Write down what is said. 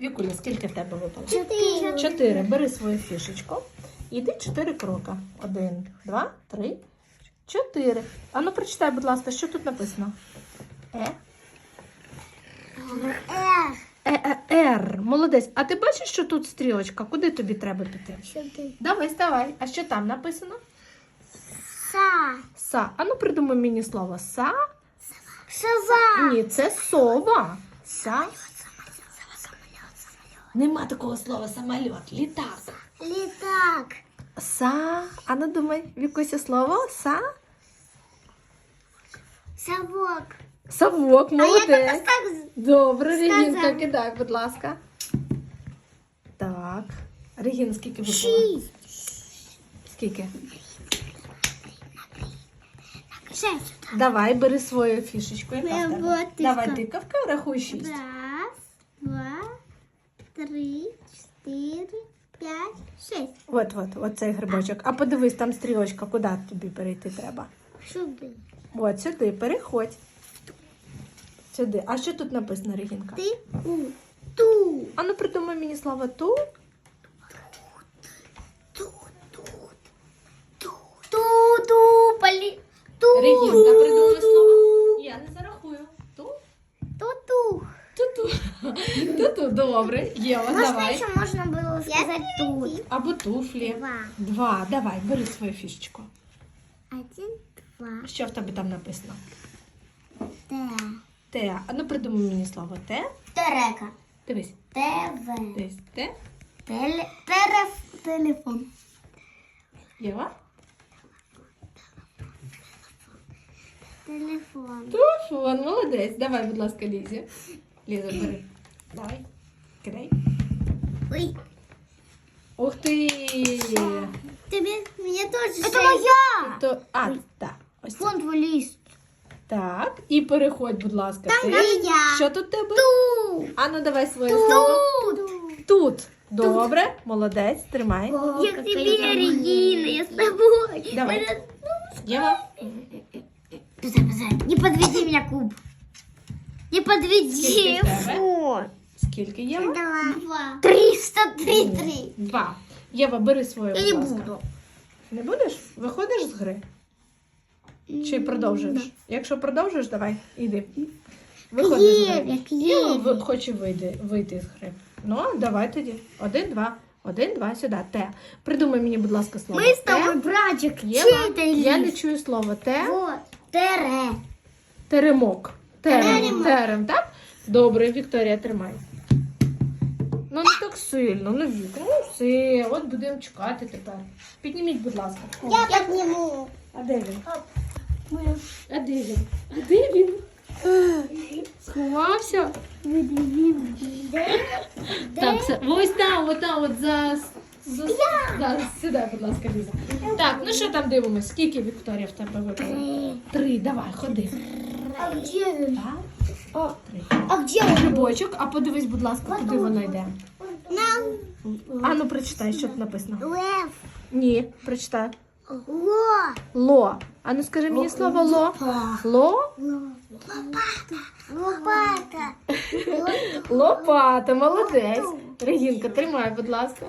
Вікуля, скільки в тебе випало? Чотири. Чотири. Бери свою фішечку. Іди чотири крока. Один, два, три, чотири. Ану, прочитай, будь ласка, що тут написано? Е? Е, е, Р. Молодець. А ти бачиш, що тут стрілочка? Куди тобі треба піти? Сюди. Давай, ставай. А що там написано? Са. Са. Ану, придумай мені слово са. Сова. Ні, це сова. Са. Нема такого слова самоліт. Літак. Літак. Са. Ану, думай, Вікуся, слово са. А я молодець. так так Добре, Сказала. Регінка, кидай, будь ласка. Так. Регін, скільки випало? шість. Скільки? Шесть. Давай, бери свою фішечку. Давай, тикавка, рахуй шість. Два, три, чотири, п'ять, шесть. От, от, от цей грибочок. А подивись, там стрілочка, куди тобі перейти треба. Сюди. От сюди, переходь. Сюди. А що тут написано, Регінка? Ти у ту. А ну придумай мені слово ту. Ту, ту, ту, ту, ту, полі. Ту. Регінка, придумай слово. Я не зарахую. Ту. Ту, ту. Ту-ту. Добре. Єва, Можна давай. ще можна було сказати тут. Або туфлі. Два. Два. Давай, бери свою фішечку. Один, два, Що в тебе там написано? Т. Те. А ну придумай мені слово те. Терека. Дивись. ТВ. Дивись. Те. Теле, тереф, телефон. Єва. Телефон. Телефон, молодець. Давай, будь ласка, Лізі. Ліза, бери. Давай. Кидай. Ой. Ух ти! Тебе, мне тоже Это моя! То, а, так. Ось це. Вон твой лист. Так. І переходь, будь ласка. Там ти. я. Що тут в тебе? Ту. А ну давай своє слово. Тут. Тут. Добре, молодець, тримай. Я к тебе, Регина, я с тобой. Давай. Пизай, пизай. Не подведи меня, Куб. Не подведи. Скільки в тебе? Фу. Скільки Єва? Два. Триста три три. Два. Єва, бери своє, Я будь не ласка. буду. Не будеш? Виходиш з гри? Чи продовжуєш? Якщо продовжуєш, давай, іди. Виходиш з гри. як Я є. ви- хочу вийти, вийти з гри. Ну, давай тоді. Один, два. Один, два, сюди. Те. Придумай мені, будь ласка, слово. Мы с те. тобой, братик, Єва, это я не лист? чую слово те. Вот. Тере. Теремок. Терем. Терем, так? Добре, Вікторія, тримай. Ну не так сильно, ну Вік, ну все, от будемо чекати тепер. Підніміть, будь ласка. Я подниму. А де він? А де він? А де він? Сховався? Так, все. Ось там, от там, от за. за... Да, сідай, будь ласка, Ліза. Так, ну що там дивимось? Скільки Вікторія в тебе випало? Три, давай, ходи. А где? Так, А, а где он? Грибочок, а подивись, будь ласка, куди воно йде. А ну прочитай, що тут написано. лев. Ні, прочитай. Ло. Ло. А ну скажи мені слово ло. Ло? Лопата. Лопата. Лопата, молодець. Регінка, тримай, будь ласка.